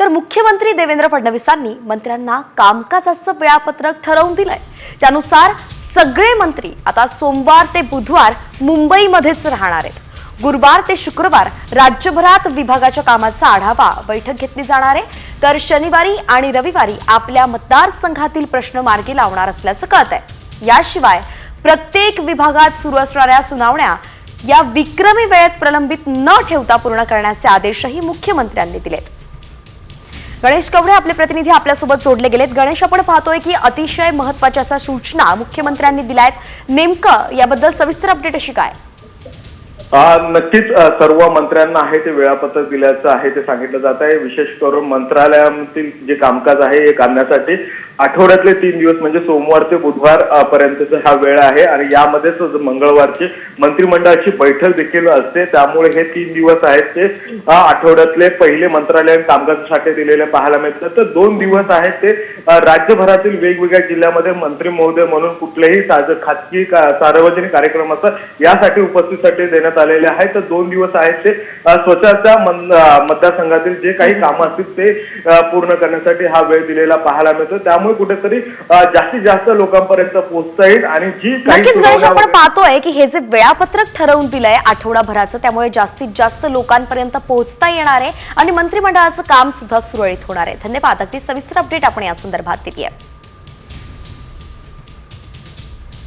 तर मुख्यमंत्री देवेंद्र फडणवीसांनी मंत्र्यांना कामकाजाचं वेळापत्रक ठरवून दिलंय. त्यानुसार सगळे मंत्री आता सोमवार ते बुधवार मुंबईमध्येच राहणार आहेत. गुरुवार ते शुक्रवार राज्यभरात विभागाच्या कामाचा आढावा बैठक घेतली जाणार आहे. तर शनिवारी आणि रविवारी आपल्या मतदारसंघातील प्रश्न मार्गी लावणार असल्याचं कळत आहे याशिवाय प्रत्येक विभागात सुरू असणाऱ्या सुनावण्या या विक्रमी वेळेत प्रलंबित न ठेवता पूर्ण करण्याचे आदेशही मुख्यमंत्र्यांनी दिलेत. गणेश कवडे आपले प्रतिनिधी आपल्यासोबत जोडले गेलेत. गणेश आपण पाहतोय की अतिशय महत्त्वाच्या अशा सूचना मुख्यमंत्र्यांनी दिल्या आहेत नेमकं याबद्दल सविस्तर अपडेट अशी काय? नक्कीच सर्व मंत्र्यांना आहे ते वेळापत्रक दिल्याचं आहे ते सांगितलं जात आहे. विशेष करून मंत्रालयातील जे कामकाज आहे हे करण्यासाठी आठवड्यातले तीन दिवस म्हणजे सोमवार ते बुधवार पर्यंतचा हा वेळ आहे. आणि यामध्येच मंगळवारची मंत्रिमंडळाची बैठक देखील असते. त्यामुळे हे तीन दिवस आहेत ते आठवड्यातले पहिले मंत्रालयीन कामकाजासाठी दिलेले पाहायला मिळतात. तर दोन दिवस आहेत ते राज्यभरातील वेगवेगळ्या जिल्ह्यामध्ये मंत्री महोदय म्हणून कुठल्याही साज- खाजगी सार्वजनिक कार्यक्रमाचं यासाठी उपस्थितीसाठी देण्यात आलेले आहे तर दोन दिवस आहेत ते. स्वतःच्या मतदारसंघातील जे काही कामं असतील ते पूर्ण करण्यासाठी हा वेळ दिलेला पाहायला मिळतो. त्यामुळे कुठेतरी जास्तीत जास्त लोकांपर्यंत पोहोचता येईल आणि जी नक्कीच गणेश आपण पाहतोय की हे जे वेळापत्रक ठरवून दिलंय आठवडाभराचं त्यामुळे जास्तीत जास्त लोकांपर्यंत पोहोचता येणार आहे आणि मंत्रिमंडळाचं काम सुद्धा सुरळीत होणार आहे. धन्यवाद. अगदी सविस्तर अपडेट आपण या संदर्भात दिली आहे